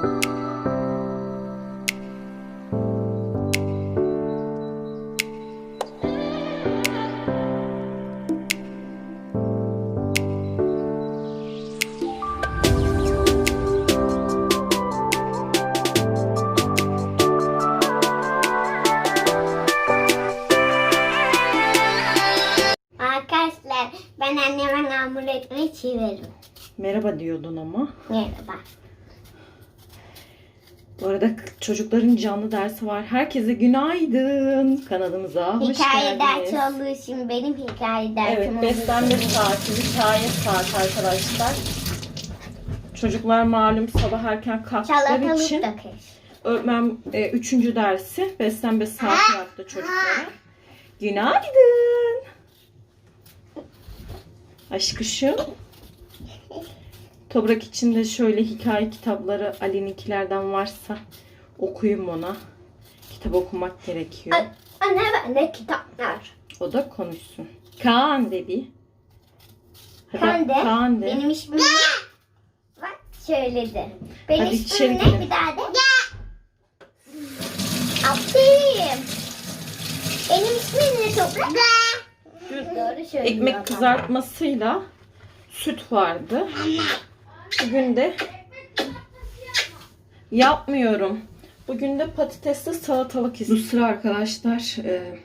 Arkadaşlar ben anneme ekmeği çeviririm. Merhaba diyordun ama. Merhaba. Bu arada çocukların canlı dersi var. Herkese günaydın. Kanalımıza hoş Hikaye geldiniz. dersi olduğu için benim hikaye dersim Evet, beslenme saati, hikaye saati arkadaşlar. Çocuklar malum sabah erken kalktıkları için öğretmen e, üçüncü dersi beslenme saati yaptı çocuklara. Günaydın. Aşkışım. Toprak içinde şöyle hikaye kitapları Ali'ninkilerden varsa okuyayım ona. Kitap okumak gerekiyor. Ay, Anne bende kitaplar. O da konuşsun. Kaan de bir. Hadi Kaan de. Kaan de. Benim ismim ne? Bak söyledi. Benim Hadi ismim içeri ne? girelim. Bir daha de. Aferin. Benim ismim ne toprak? Doğru söylüyor. ekmek kızartmasıyla süt vardı. Bugün de yapmıyorum. Bugün de patatesli salatalık istedim. Bu sıra arkadaşlar e,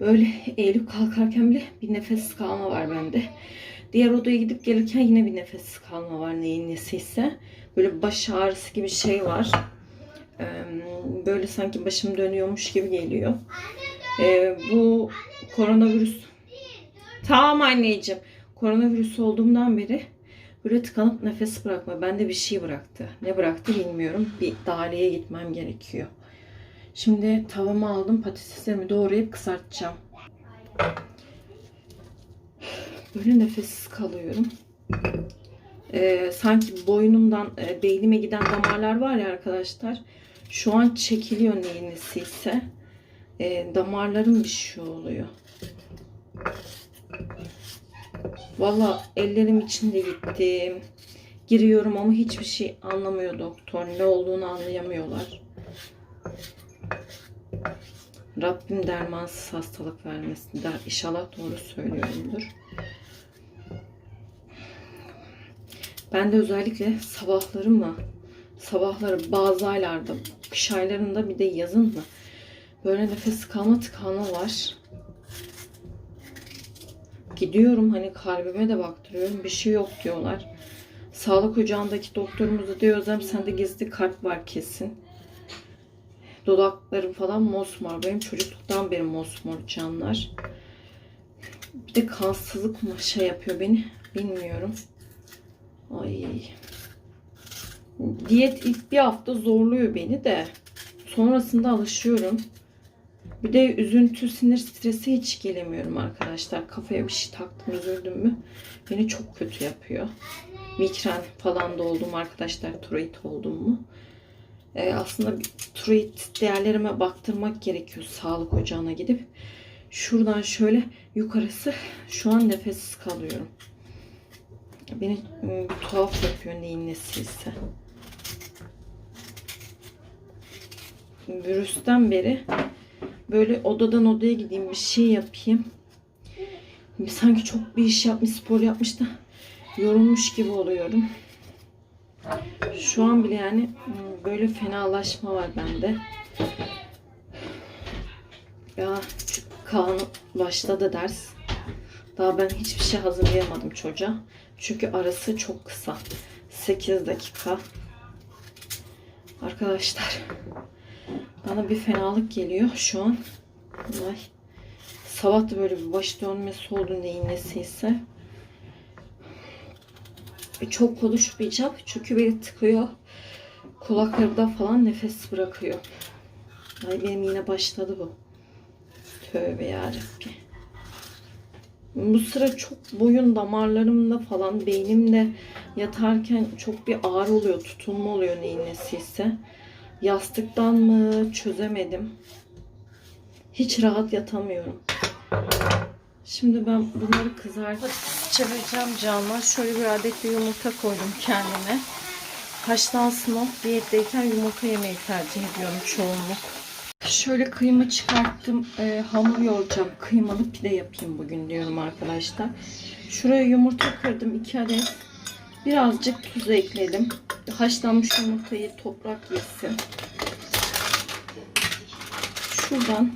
böyle eğilip kalkarken bile bir nefes kalma var bende. Diğer odaya gidip gelirken yine bir nefes kalma var neyin nesiyse. Böyle baş ağrısı gibi şey var. E, böyle sanki başım dönüyormuş gibi geliyor. E, bu koronavirüs Tamam anneciğim. Koronavirüs olduğumdan beri böyle tıkanıp nefes bırakma. Bende bir şey bıraktı. Ne bıraktı bilmiyorum. Bir daireye gitmem gerekiyor. Şimdi tavamı aldım. Patateslerimi doğrayıp kızartacağım. Böyle nefessiz kalıyorum. Ee, sanki boynumdan e, beynime giden damarlar var ya arkadaşlar. Şu an çekiliyor neyin nesiyse. Ee, damarlarım bir şey oluyor. Valla ellerim içinde gittim. Giriyorum ama hiçbir şey anlamıyor doktor. Ne olduğunu anlayamıyorlar. Rabbim dermansız hastalık vermesin. Der. İnşallah doğru söylüyorumdur. Ben de özellikle sabahları mı, sabahları bazı aylarda, kış aylarında bir de yazın mı böyle nefes kalma tıkanma var. Gidiyorum hani kalbime de baktırıyorum. Bir şey yok diyorlar. Sağlık ocağındaki doktorumuz da diyor Özlem sende gizli kalp var kesin. Dudaklarım falan mosmor. Benim çocukluktan beri mosmor canlar. Bir de kansızlık mı şey yapıyor beni bilmiyorum. Ay. Diyet ilk bir hafta zorluyor beni de. Sonrasında alışıyorum. Bir de üzüntü, sinir, stresi hiç gelemiyorum arkadaşlar. Kafaya bir şey taktım, üzüldüm mü beni çok kötü yapıyor. Migren falan da oldum arkadaşlar. Tiroid oldum mu? Ee, aslında bir tiroid değerlerime baktırmak gerekiyor sağlık ocağına gidip. Şuradan şöyle yukarısı şu an nefessiz kalıyorum. Beni bir tuhaf yapıyor neyin nesiyse. Virüsten beri böyle odadan odaya gideyim bir şey yapayım. Sanki çok bir iş yapmış, spor yapmış da yorulmuş gibi oluyorum. Şu an bile yani hmm, böyle fenalaşma var bende. Ya Kaan başladı ders. Daha ben hiçbir şey hazırlayamadım çocuğa. Çünkü arası çok kısa. 8 dakika. Arkadaşlar bana bir fenalık geliyor şu an. Ay. Sabah da böyle bir baş dönmesi oldu neyin nesiyse. E, Çok konuşmayacağım çünkü beni tıkıyor. Kulaklarımda falan nefes bırakıyor. Ay benim yine başladı bu. Tövbe yarabbim. Bu sıra çok boyun damarlarımda falan beynimde yatarken çok bir ağrı oluyor, tutulma oluyor neyin nesiyse. Yastıktan mı çözemedim. Hiç rahat yatamıyorum. Şimdi ben bunları kızartıp çevireceğim canlar. Şöyle bir adet bir yumurta koydum kendime. haşlansın o. Diyetteyken yumurta yemeyi tercih ediyorum çoğunluk. Şöyle kıyma çıkarttım. Ee, hamur yoğuracağım. Kıymalı pide yapayım bugün diyorum arkadaşlar. Şuraya yumurta kırdım. 2 adet. Birazcık tuz ekledim. Haşlanmış yumurtayı toprak yesin. Şuradan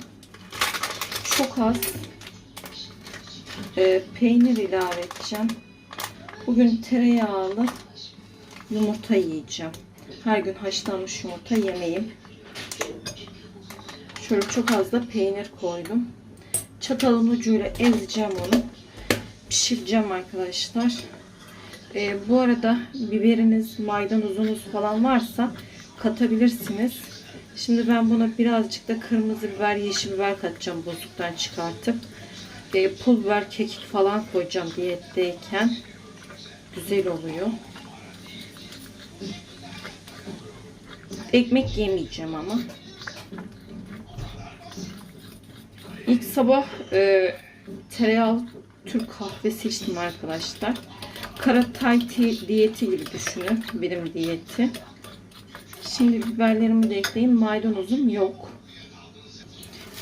çok az e, peynir ilave edeceğim. Bugün tereyağlı yumurta yiyeceğim. Her gün haşlanmış yumurta yemeyeyim. Şöyle çok az da peynir koydum. Çatalın ucuyla ezeceğim onu. Pişireceğim arkadaşlar. Ee, bu arada biberiniz, maydanozunuz falan varsa katabilirsiniz. Şimdi ben buna birazcık da kırmızı biber, yeşil biber katacağım bozuktan çıkartıp. Ee, pul biber, kekik falan koyacağım diyetteyken. Güzel oluyor. Ekmek yemeyeceğim ama. İlk sabah e, tereyağlı Türk kahvesi içtim arkadaşlar. Karatay ti- diyeti gibi düşünün. Benim diyeti. Şimdi biberlerimi de ekleyeyim. Maydanozum yok.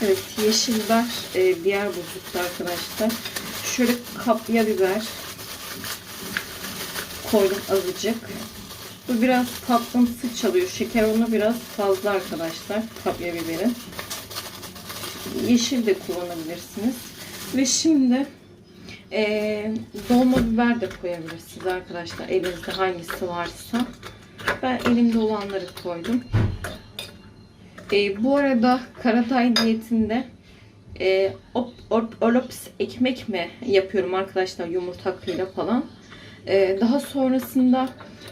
Evet yeşil biber e, diğer buzlukta arkadaşlar. Şöyle kapya biber koydum azıcık. Bu biraz tatlımsı çalıyor. Şeker onu biraz fazla arkadaşlar. Kapya biberin. Yeşil de kullanabilirsiniz. Ve şimdi eee, dolma biber de koyabilirsiniz arkadaşlar. Elinizde hangisi varsa. Ben elimde olanları koydum. Eee, bu arada Karatay diyetinde op, olops ekmek mi yapıyorum arkadaşlar yumurta hakkıyla falan. Eee, daha sonrasında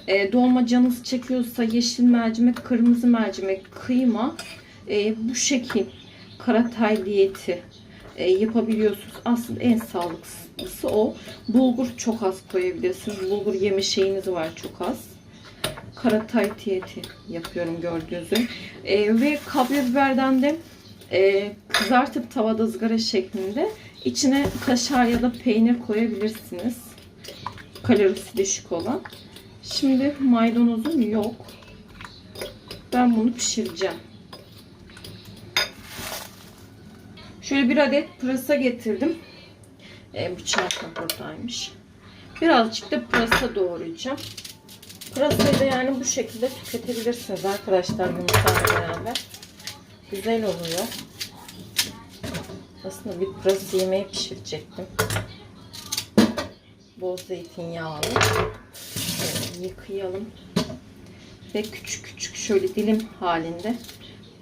eee, dolma canınız çekiyorsa yeşil mercimek, kırmızı mercimek, kıyma eee, bu şekil Karatay diyeti e, yapabiliyorsunuz. Aslında en sağlıklısı o. Bulgur çok az koyabilirsiniz. Bulgur yeme şeyiniz var çok az. Karatay diyeti yapıyorum gördüğünüz gibi. E, ve kapya biberden de e, kızartıp tavada ızgara şeklinde içine kaşar ya da peynir koyabilirsiniz. Kalorisi düşük olan. Şimdi maydanozum yok. Ben bunu pişireceğim. Şöyle bir adet pırasa getirdim. E, bıçak da buradaymış. Birazcık da pırasa doğrayacağım. Pırasayı da yani bu şekilde tüketebilirsiniz arkadaşlar yumurtayla beraber. Güzel oluyor. Aslında bir pırasa yemeği pişirecektim. Bol zeytinyağlı. Şöyle yıkayalım. Ve küçük küçük şöyle dilim halinde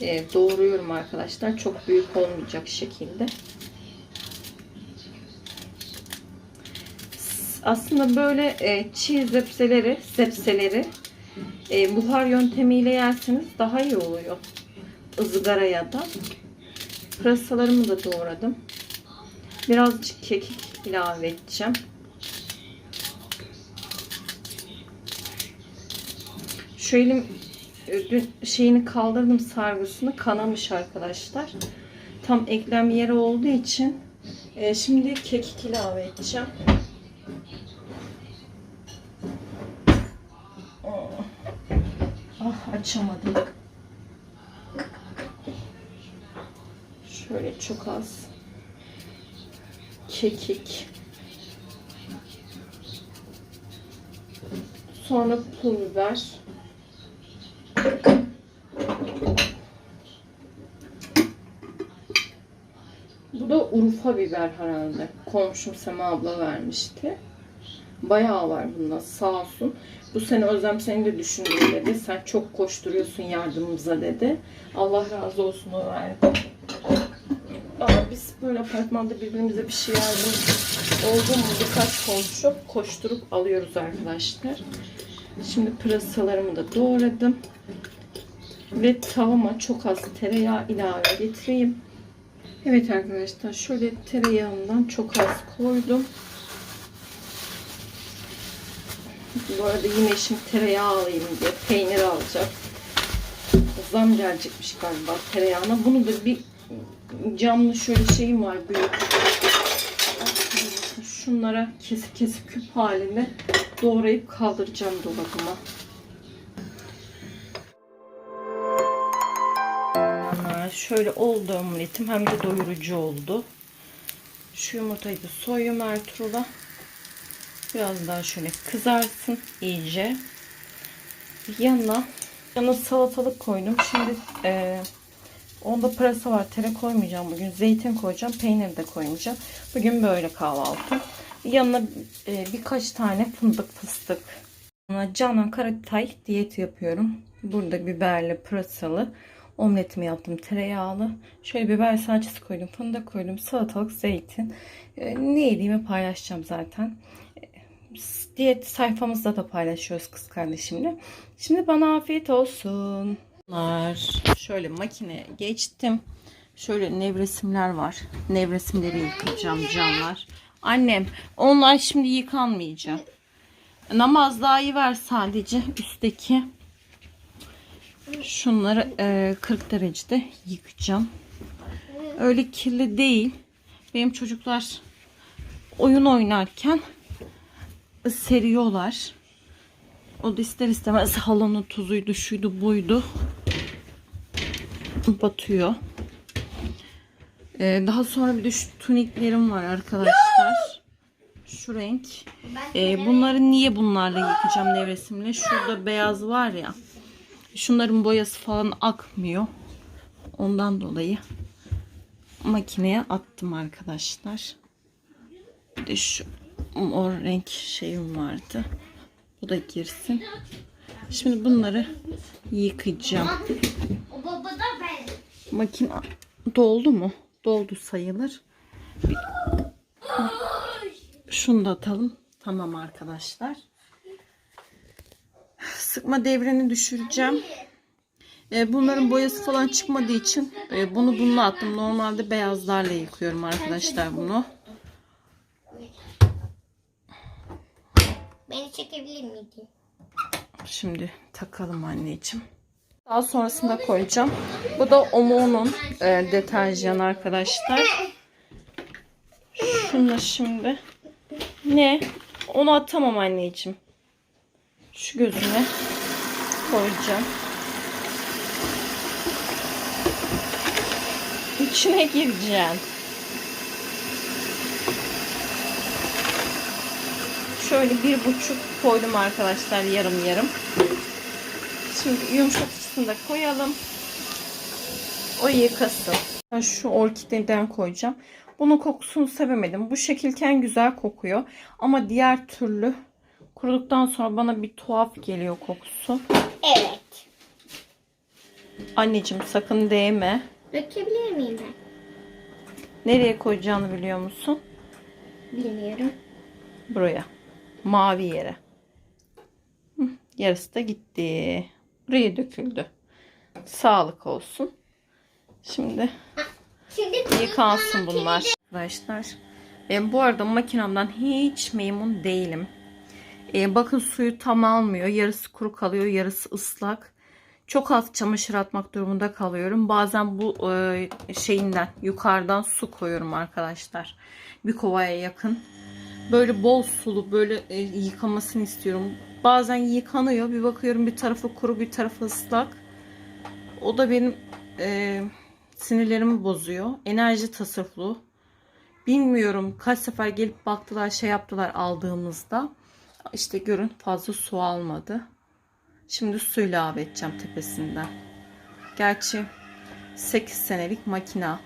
e, doğruyorum arkadaşlar. Çok büyük olmayacak şekilde. Aslında böyle e, çiğ zepseleri, zepseleri e, buhar yöntemiyle yerseniz daha iyi oluyor. Izgara ya da. Pırasalarımı da doğradım. Birazcık kekik ilave edeceğim. Şu elim e, dün şeyini kaldırdım sargısını kanamış arkadaşlar. Tam eklem yeri olduğu için e, şimdi kekik ilave edeceğim. Ah açamadım. Şöyle çok az kekik. Sonra pul biber. Bu da Urfa biber herhalde. Komşum Sema abla vermişti. Bayağı var bunda sağ olsun. Bu sene Özlem seni de düşündüm dedi. Sen çok koşturuyorsun yardımımıza dedi. Allah razı olsun o verdi. Aa, biz böyle apartmanda birbirimize bir şey yardım oldu mu birkaç komşu koşturup alıyoruz arkadaşlar. Şimdi pırasalarımı da doğradım. Ve tavama çok az tereyağı ilave getireyim. Evet arkadaşlar şöyle tereyağından çok az koydum. Bu arada yine şimdi tereyağı alayım diye peynir alacak. Zam gelecekmiş galiba tereyağına. Bunu da bir camlı şöyle şeyim var büyük. Şunlara kesip kesip küp halinde doğrayıp kaldıracağım dolabıma. şöyle oldu omletim hem de doyurucu oldu. Şu yumurtayı da soyuyorum Ertuğrul'a. Biraz daha şöyle kızarsın iyice. Yanına yanına salatalık koydum. Şimdi e, onda pırasa var. Tere koymayacağım bugün. Zeytin koyacağım. Peynir de koymayacağım. Bugün böyle kahvaltı. Yanına e, birkaç tane fındık fıstık. Canan Karatay diyet yapıyorum. Burada biberli, pırasalı omletimi yaptım tereyağlı. Şöyle biber salçası koydum, fındık koydum, salatalık, zeytin. E, ne yediğimi paylaşacağım zaten. E, Diyet sayfamızda da paylaşıyoruz kız kardeşimle. Şimdi bana afiyet olsun. Bunlar şöyle makineye geçtim. Şöyle nevresimler var. Nevresimleri yıkayacağım canlar. Annem onlar şimdi yıkanmayacak. Namaz daha iyi ver sadece üstteki. Şunları e, 40 derecede yıkayacağım. Öyle kirli değil. Benim çocuklar oyun oynarken seriyorlar. O da ister istemez halının tuzuydu, şuydu, buydu. Batıyor. Ee, daha sonra bir de şu tuniklerim var arkadaşlar. Şu renk. Ee, bunları niye bunlarla yıkayacağım nevresimle? Şurada beyaz var ya. Şunların boyası falan akmıyor. Ondan dolayı makineye attım arkadaşlar. Bir de şu mor renk şeyim vardı. Bu da girsin. Şimdi bunları yıkayacağım. Makine doldu mu? Doldu sayılır. Şunu da atalım. Tamam arkadaşlar. Sıkma devreni düşüreceğim. Ee, bunların boyası falan çıkmadığı için e, bunu bununla attım. Normalde beyazlarla yıkıyorum arkadaşlar bunu. Şimdi takalım anneciğim. Daha sonrasında koyacağım. Bu da Omo'nun e, deterjanı arkadaşlar. Şunu şimdi. Ne? Onu atamam anneciğim. Şu gözüne koyacağım. İçine gireceğim. Şöyle bir buçuk koydum arkadaşlar yarım yarım. Şimdi yumuşatıcısını da koyalım. O yıkasın. Ben şu orkideden koyacağım. Bunun kokusunu sevemedim. Bu şekilken güzel kokuyor. Ama diğer türlü kuruduktan sonra bana bir tuhaf geliyor kokusu. Evet. Anneciğim sakın değme. Dökebilir miyim ben? Nereye koyacağını biliyor musun? Bilmiyorum. Buraya. Mavi yere. Yarısı da gitti. Buraya döküldü. Sağlık olsun. Şimdi Şimdi yıkansın bunlar. Arkadaşlar ben bu arada makinemden hiç memnun değilim. Ee, bakın suyu tam almıyor. Yarısı kuru kalıyor, yarısı ıslak. Çok az çamaşır atmak durumunda kalıyorum. Bazen bu e, şeyinden yukarıdan su koyuyorum arkadaşlar. Bir kovaya yakın. Böyle bol sulu böyle e, yıkamasını istiyorum. Bazen yıkanıyor. Bir bakıyorum bir tarafı kuru bir tarafı ıslak. O da benim e, sinirlerimi bozuyor. Enerji tasarruflu. Bilmiyorum kaç sefer gelip baktılar şey yaptılar aldığımızda. İşte görün fazla su almadı. Şimdi su ilave edeceğim tepesinden. Gerçi 8 senelik makina.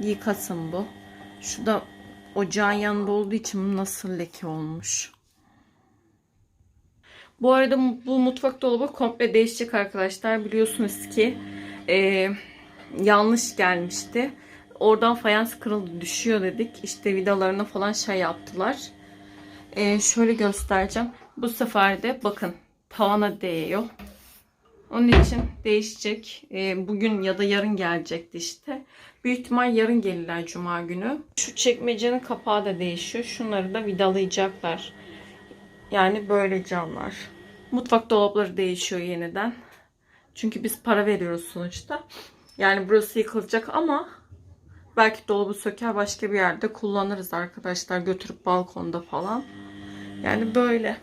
Yıkasın bu. Şu da ocağın yanında olduğu için nasıl leke olmuş. Bu arada bu mutfak dolabı komple değişecek arkadaşlar. Biliyorsunuz ki e, yanlış gelmişti. Oradan fayans kırıldı düşüyor dedik. İşte vidalarına falan şey yaptılar. E, şöyle göstereceğim. Bu sefer de bakın tavana değiyor. Onun için değişecek. E, bugün ya da yarın gelecekti işte. Büyük ihtimal yarın gelirler cuma günü. Şu çekmecenin kapağı da değişiyor. Şunları da vidalayacaklar. Yani böyle camlar. Mutfak dolapları değişiyor yeniden. Çünkü biz para veriyoruz sonuçta. Yani burası yıkılacak ama belki dolabı söker başka bir yerde kullanırız arkadaşlar. Götürüp balkonda falan. Yani böyle.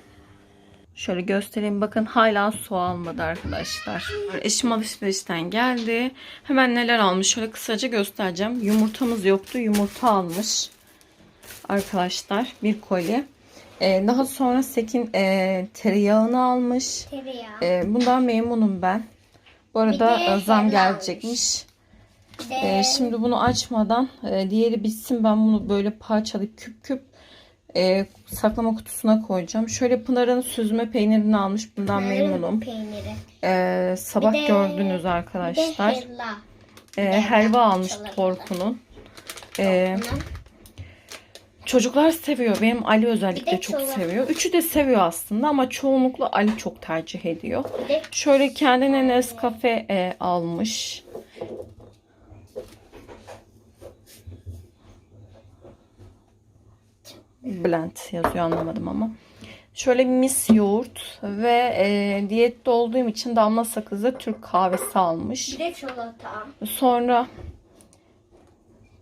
Şöyle göstereyim. Bakın hala su almadı arkadaşlar. Eşim alışverişten geldi. Hemen neler almış şöyle kısaca göstereceğim. Yumurtamız yoktu. Yumurta almış. Arkadaşlar bir koli. Ee, daha sonra Sekin e, tereyağını almış. Tereyağı. Ee, bundan memnunum ben. Bu arada e, zam gelecekmiş. Ee, şimdi bunu açmadan e, diğeri bitsin ben bunu böyle parçalayıp küp küp e, saklama kutusuna koyacağım. Şöyle Pınar'ın süzme peynirini almış. Bundan memnunum. peyniri. Ee, sabah Bir de- gördünüz Bir de arkadaşlar. helva. Ee, helva almış. Torku'nun. Ee, çocuklar seviyor. Benim Ali özellikle Bir çok çorba. seviyor. Üçü de seviyor aslında ama çoğunlukla Ali çok tercih ediyor. Bir Şöyle kendine Nescafe e, almış. Blend yazıyor anlamadım ama. Şöyle mis yoğurt ve e, diyette olduğum için damla sakızı Türk kahvesi almış. bir de çikolata. Sonra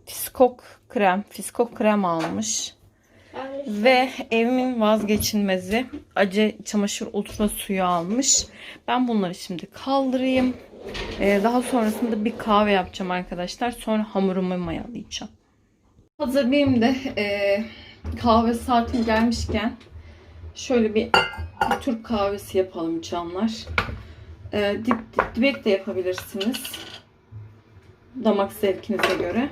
fiskok krem, fiskok krem almış. Ve evimin vazgeçilmezi acı çamaşır ultra suyu almış. Ben bunları şimdi kaldırayım. Ee, daha sonrasında bir kahve yapacağım arkadaşlar. Sonra hamurumu mayalayacağım. Hazır benim de e, kahve saatim gelmişken şöyle bir, Türk kahvesi yapalım canlar. E, dip, dip, dibek de yapabilirsiniz. Damak zevkinize göre.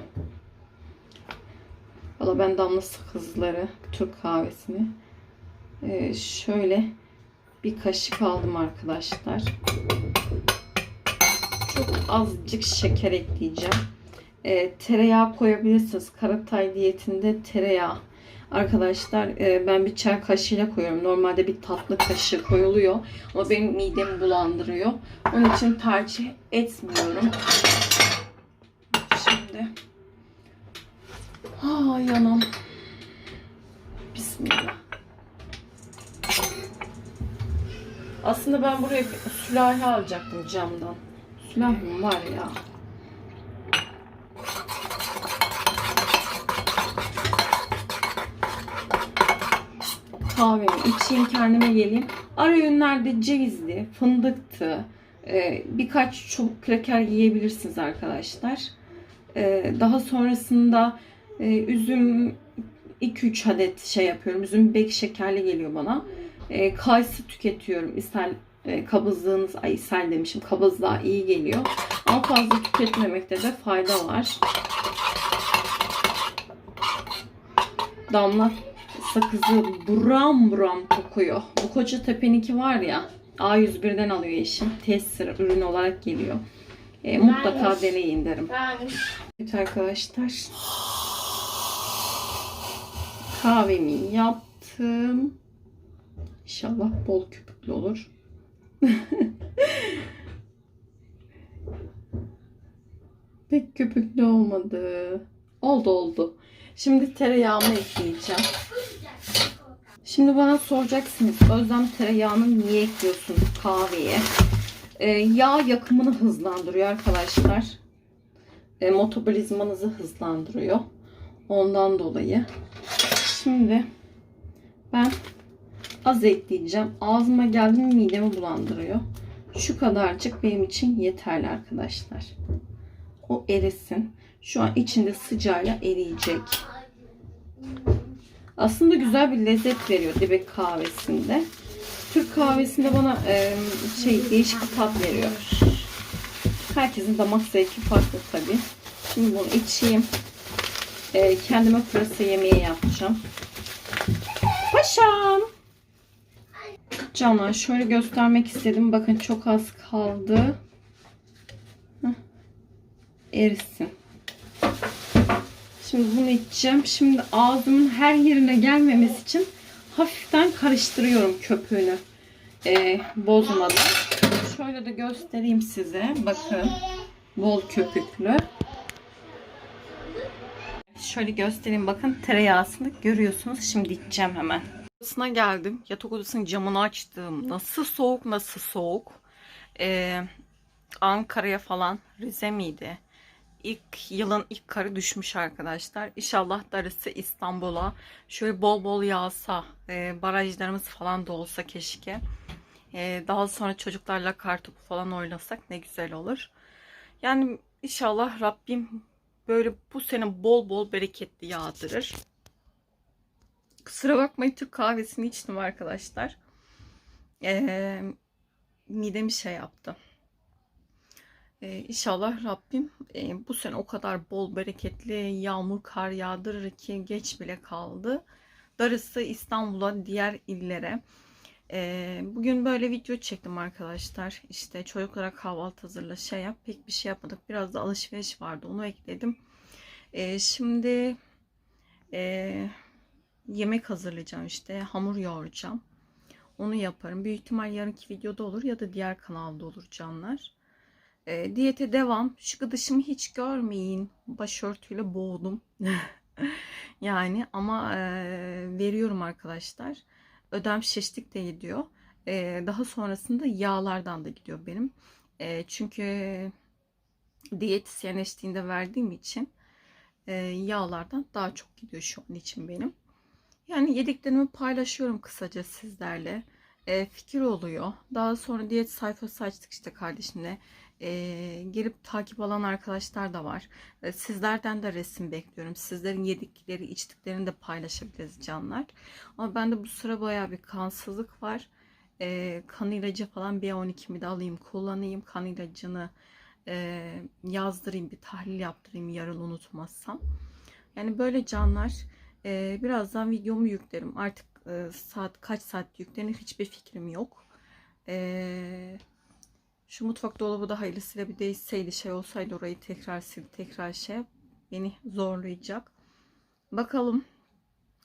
Valla ben damla sakızları, Türk kahvesini e, şöyle bir kaşık aldım arkadaşlar. Çok azıcık şeker ekleyeceğim. E, tereyağı koyabilirsiniz. Karatay diyetinde tereyağı. Arkadaşlar e, ben bir çay kaşığıyla koyuyorum. Normalde bir tatlı kaşığı koyuluyor. Ama benim midemi bulandırıyor. Onun için tercih etmiyorum. Şimdi Aa yanım. Bismillah. Aslında ben buraya bir sürahi alacaktım camdan. Sülahim var ya. Kahvemi içeyim kendime geleyim. Ara öğünlerde cevizli, fındıktı. Ee, birkaç çubuk kraker yiyebilirsiniz arkadaşlar. Ee, daha sonrasında e, üzüm 2-3 adet şey yapıyorum. Üzüm bek şekerli geliyor bana. E, kayısı tüketiyorum. İshal e, kabızlığınız, ay ishal demişim. Kabızlığa iyi geliyor. Ama fazla tüketmemekte de fayda var. Damla sakızı buram buram kokuyor. Bu koca tepeniki var ya A101'den alıyor eşim. Test ürün olarak geliyor. E, mutlaka Varmış. deneyin derim. Ben Evet arkadaşlar. Kahvemi yaptım. İnşallah bol köpüklü olur. Pek köpüklü olmadı. Oldu oldu. Şimdi tereyağımı ekleyeceğim. Şimdi bana soracaksınız Özlem tereyağını niye ekliyorsun kahveye? Ee, yağ yakımını hızlandırıyor arkadaşlar e, metabolizmanızı hızlandırıyor. Ondan dolayı. Şimdi ben az ekleyeceğim. Ağzıma geldi mi midemi bulandırıyor. Şu kadarcık benim için yeterli arkadaşlar. O erisin. Şu an içinde sıcağıyla eriyecek. Aslında güzel bir lezzet veriyor dibek kahvesinde. Türk kahvesinde bana e, şey değişik bir tat veriyor. Herkesin damak zevki farklı tabii. Şimdi bunu içeyim. Ee, kendime pırasa yemeği yapacağım. Paşam. Canlar şöyle göstermek istedim. Bakın çok az kaldı. Heh. Erisin. Şimdi bunu içeceğim. Şimdi ağzımın her yerine gelmemesi için hafiften karıştırıyorum köpüğünü. Ee, bozmadan. Şöyle de göstereyim size. Bakın. Bol köpüklü. Şöyle göstereyim bakın tereyağısını görüyorsunuz. Şimdi içeceğim hemen. Odasına geldim. Yatak odasının camını açtım. Nasıl soğuk nasıl soğuk. Ee, Ankara'ya falan Rize miydi? İlk yılın ilk karı düşmüş arkadaşlar. İnşallah darısı İstanbul'a. Şöyle bol bol yağsa, e, barajlarımız falan da olsa keşke. E, daha sonra çocuklarla kartopu falan oynasak ne güzel olur. Yani inşallah Rabbim böyle bu sene bol bol bereketli yağdırır. Kusura bakmayın Türk kahvesini içtim arkadaşlar. Ee, midemi şey yaptı. Ee, inşallah Rabbim e, bu sene o kadar bol bereketli yağmur kar yağdırır ki geç bile kaldı. Darısı İstanbul'a diğer illere. Ee, bugün böyle video çektim arkadaşlar. İşte çocuklara kahvaltı hazırla şey yap. Pek bir şey yapmadık. Biraz da alışveriş vardı. Onu ekledim. Ee, şimdi e, yemek hazırlayacağım işte. Hamur yoğuracağım. Onu yaparım. Büyük ihtimal yarınki videoda olur ya da diğer kanalda olur canlar. E, diyete devam. Şu gıdışımı hiç görmeyin. Başörtüyle boğdum. yani ama e, veriyorum arkadaşlar. Ödem şişlik de gidiyor. E, daha sonrasında yağlardan da gidiyor benim. E, çünkü diyetisyen eşliğinde verdiğim için e, yağlardan daha çok gidiyor şu an için benim. Yani yediklerimi paylaşıyorum kısaca sizlerle. E, fikir oluyor. Daha sonra diyet sayfası açtık işte kardeşimle. E, gelip takip alan arkadaşlar da var. E, sizlerden de resim bekliyorum. Sizlerin yedikleri, içtiklerini de paylaşabiliriz canlar. Ama bende bu sıra baya bir kansızlık var. E, kan ilacı falan B12'mi de alayım, kullanayım. Kan ilacını e, yazdırayım, bir tahlil yaptırayım yarın unutmazsam. Yani böyle canlar. Ee, birazdan videomu yüklerim. Artık e, saat kaç saat yüklenir hiçbir fikrim yok. Ee, şu mutfak dolabı da hayırlısıyla bir değişseydi şey olsaydı orayı tekrar sil tekrar şey beni zorlayacak. Bakalım.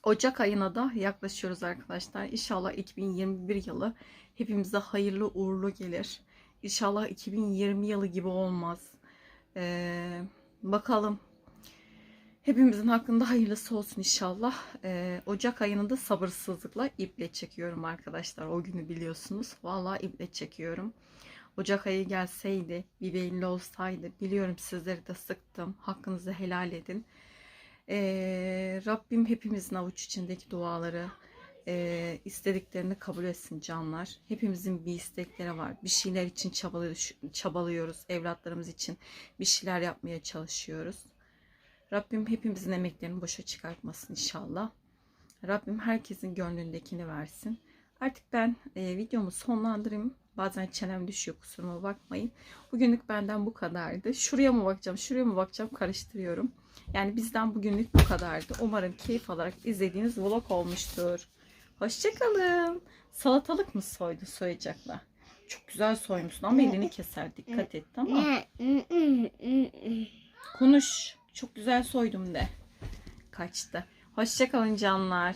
Ocak ayına da yaklaşıyoruz arkadaşlar. İnşallah 2021 yılı hepimize hayırlı uğurlu gelir. İnşallah 2020 yılı gibi olmaz. Ee, bakalım Hepimizin hakkında hayırlısı olsun inşallah. Ee, Ocak ayını da sabırsızlıkla iple çekiyorum arkadaşlar. O günü biliyorsunuz. Vallahi iple çekiyorum. Ocak ayı gelseydi, bir belli olsaydı. Biliyorum sizleri de sıktım. Hakkınızı helal edin. Ee, Rabbim hepimizin avuç içindeki duaları, e, istediklerini kabul etsin canlar. Hepimizin bir istekleri var. Bir şeyler için çabalıyoruz. Evlatlarımız için bir şeyler yapmaya çalışıyoruz. Rabbim hepimizin emeklerini boşa çıkartmasın inşallah. Rabbim herkesin gönlündekini versin. Artık ben e, videomu sonlandırayım. Bazen çenem düşüyor kusuruma bakmayın. Bugünlük benden bu kadardı. Şuraya mı bakacağım, şuraya mı bakacağım karıştırıyorum. Yani bizden bugünlük bu kadardı. Umarım keyif alarak izlediğiniz vlog olmuştur. Hoşçakalın. Salatalık mı soydu soyacaklar? Çok güzel soymuşsun ama elini keser. Dikkat et tamam Konuş. Çok güzel soydum de. Kaçtı. Hoşçakalın canlar.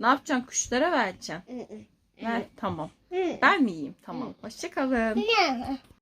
Ne yapacaksın? Kuşlara vereceksin. Ver. Tamam. Ben mi yiyeyim? Tamam. Hoşçakalın.